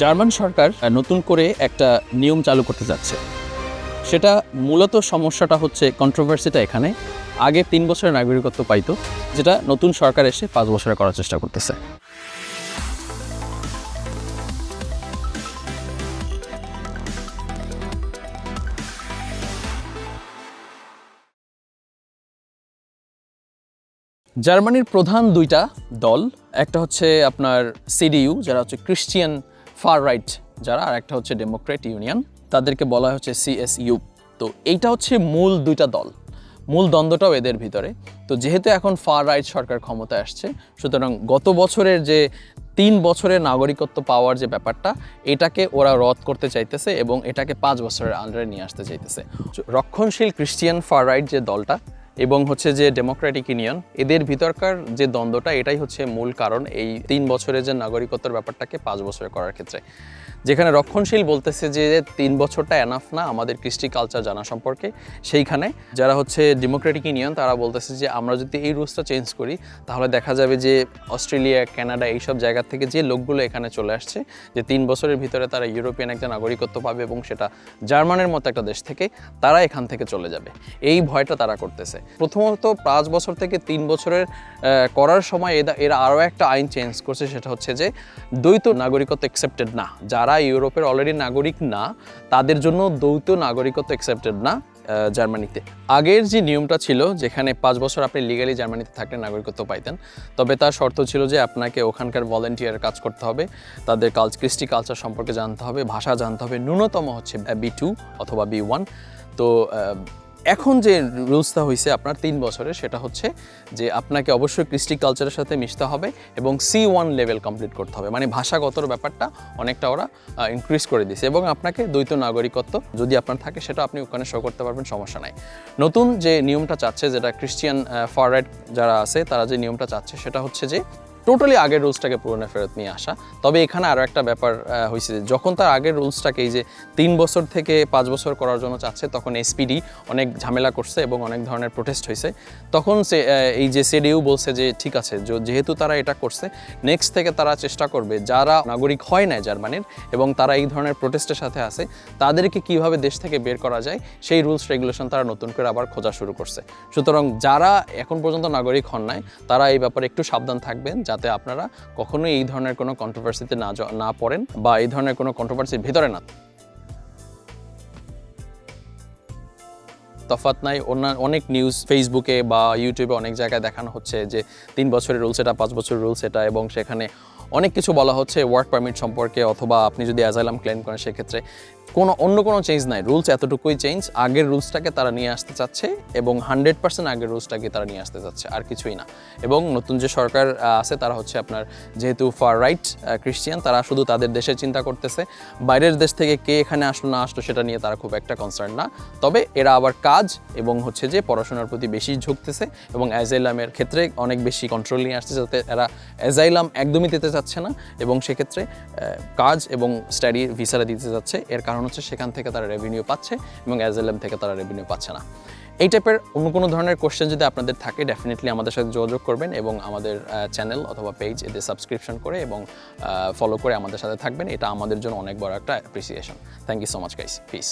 German সরকার নতুন করে একটা নিয়ম চালু করতে যাচ্ছে। সেটা মূলত সমস্যাটা হচ্ছে কন্ট্রোভার্সিটা এখানে। আগে তিন বছরের নাগরিকত্ব পাইতো, যেটা নতুন সরকার এসে পাঁচ বছরে করার চেষ্টা করতেছে। জার্মানির প্রধান দুইটা দল, একটা হচ্ছে আপনার সিডিইউ যারা হচ্ছে ক্রিশ্চিয়ান ফার রাইট যারা, আর একটা হচ্ছে ডেমোক্রেট ইউনিয়ন, তাদেরকে বলা হচ্ছে সিএসইউ তো এইটা হচ্ছে মূল দুইটা দল, মূল দ্বন্দ্বটাও এদের ভিতরে। তো যেহেতু এখন ফার রাইট সরকার ক্ষমতায় আসছে, সুতরাং গত বছরের যে তিন বছরের নাগরিকত্ব পাওয়ার যে ব্যাপারটা, এটাকে ওরা রদ করতে চাইতেছে এবং এটাকে পাঁচ বছরের আন্ডারে নিয়ে আসতে চাইতেছে। রক্ষণশীল ক্রিশ্চিয়ান ফার রাইট যে দলটা এবং হচ্ছে যে ডেমোক্রেটিক ইউনিয়ন এদের ভিতরকার যে দ্বন্দ্বটা, এটাই হচ্ছে মূল কারণ এই তিন বছরের যে নাগরিকত্বের ব্যাপারটাকে পাঁচ বছরে করার ক্ষেত্রে। যেখানে রক্ষণশীল বলতেছে যে তিন বছরটা এনাফ না আমাদের কৃষ্টি কালচার জানা সম্পর্কে, সেইখানে যারা হচ্ছে ডেমোক্রেটিক ইউনিয়ন তারা বলতেছে যে আমরা যদি এই রুলসটা চেঞ্জ করি, তাহলে দেখা যাবে যে অস্ট্রেলিয়া কানাডা এইসব জায়গা থেকে যে লোকগুলো এখানে চলে আসছে, যে তিন বছরের ভিতরে তারা ইউরোপিয়ান একটা নাগরিকত্ব পাবে এবং সেটা জার্মানের মতো একটা দেশ থেকে তারা এখান থেকে চলে যাবে। এই ভয়টা তারা করতেছে। প্রথমত পাঁচ বছর থেকে তিন বছরের করার সময় এরা এরা আরও একটা আইন চেঞ্জ করছে, সেটা হচ্ছে যে দ্বৈত নাগরিকত্ব অ্যাকসেপ্টেড না। যারা ইউরোপের অলরেডি নাগরিক না, তাদের জন্য দ্বৈত নাগরিকত্ব অ্যাকসেপ্টেড না জার্মানিতে। আগের যে নিয়মটা ছিল, যেখানে পাঁচ বছর আপনি লিগালি জার্মানিতে থাকলে নাগরিকত্ব পাইতেন, তবে তার শর্ত ছিল যে আপনাকে ওখানকার ভলেন্টিয়ার কাজ করতে হবে, তাদের কালচ কৃষ্টি কালচার সম্পর্কে জানতে হবে, ভাষা জানতে হবে, ন্যূনতম হচ্ছে বি টু অথবা বি ওয়ান তো এখন যে রুলসটা হয়েছে আপনার তিন বছরের, সেটা হচ্ছে যে আপনাকে অবশ্যই কৃষ্টি কালচারের সাথে মিশতে হবে এবং সি ওয়ান লেভেল কমপ্লিট করতে হবে। মানে ভাষাগতর ব্যাপারটা অনেকটা ওরা ইনক্রিজ করে দিয়েছে এবং আপনাকে দ্বৈত নাগরিকত্ব যদি আপনার থাকে, সেটা আপনি ওখানে শো করতে পারবেন, সমস্যা নাই। নতুন যে নিয়মটা চাচ্ছে, যেটা ক্রিশ্চিয়ান ফররাইট যারা আছে, তারা যে নিয়মটা চাচ্ছে, সেটা হচ্ছে যে টোটালি আগের রুলসটাকে পুরনো ফেরত নিয়ে আসা। তবে এখানে আরও একটা ব্যাপার হয়েছে যে যখন তার আগের রুলসটাকে এই যে তিন বছর থেকে পাঁচ বছর করার জন্য চাচ্ছে, তখন এসপিডি অনেক ঝামেলা করছে এবং অনেক ধরনের প্রোটেস্ট হয়েছে তখন সে এই যে সেডিউ বলছে যে, ঠিক আছে যেহেতু তারা এটা করছে নেক্সট থেকে তারা চেষ্টা করবে, যারা নাগরিক হয় না জার্মানির এবং তারা এই ধরনের প্রোটেস্টের সাথে আছে, তাদেরকে কীভাবে দেশ থেকে বের করা যায়? সেই রুলস রেগুলেশন তারা নতুন করে আবার খোঁজা শুরু করছে। সুতরাং যারা এখন পর্যন্ত নাগরিক হন নাই, তারা এই ব্যাপারে একটু সাবধান থাকবেন, যাতে আপনারা কখনোই এই ধরনের কোনো কন্ট্রোভার্সিতে না না পড়েন বা এই ধরনের কোনো কন্ট্রোভার্সির ভিতরে না। তফাৎ নাই অনেক নিউজ ফেসবুকে বা ইউটিউবে অনেক জায়গায় দেখানো হচ্ছে যে তিন বছরের রুলস এটা পাঁচ বছরের রুলস এটা এবং সেখানে অনেক কিছু বলা হচ্ছে ওয়ার্ক পারমিট সম্পর্কে অথবা আপনি যদি অ্যাজাইলাম ক্লেম করেন, সেক্ষেত্রে কোনো অন্য কোনো চেঞ্জ নাই। রুলস এতটুকুই চেঞ্জ আগের রুলসটাকে তারা নিয়ে আসতে চাচ্ছে এবং হান্ড্রেড পার্সেন্ট আগের রুলসটাকে তারা নিয়ে আসতে চাচ্ছে, আর কিছুই না। এবং নতুন যে সরকার আছে তারা হচ্ছে আপনার যেহেতু ফার রাইট ক্রিশ্চিয়ান তারা শুধু তাদের দেশের চিন্তা করতেছে। বাইরের দেশ থেকে কে এখানে আসলো, না আসলো, সেটা নিয়ে তারা খুব একটা কনসার্ন না। তবে এরা আবার কাজ এবং হচ্ছে যে পড়াশোনার প্রতি বেশি ঝুঁকতেছে এবং অ্যাজাইলামের ক্ষেত্রে অনেক বেশি কন্ট্রোল নিয়ে আসছে যাতে এরা অ্যাজাইলাম একদমই দিতে চাচ্ছে না এবং সেক্ষেত্রে কাজ এবং স্টাডি ভিসারা দিতে যাচ্ছে এর কারণ হচ্ছে সেখান থেকে তারা রেভিনিউ পাচ্ছে এবং অ্যাজাইলাম থেকে তারা রেভিনিউ পাচ্ছে না। এই টাইপের অন্য কোনো ধরনের কোশ্চেন যদি আপনাদের থাকে ডেফিনেটলি আমাদের সাথে যোগাযোগ করবেন এবং আমাদের চ্যানেল অথবা পেজ এতে সাবস্ক্রিপশন করে এবং ফলো করে আমাদের সাথে থাকবেন। এটা আমাদের জন্য অনেক বড় একটা appreciation thank you so much guys peace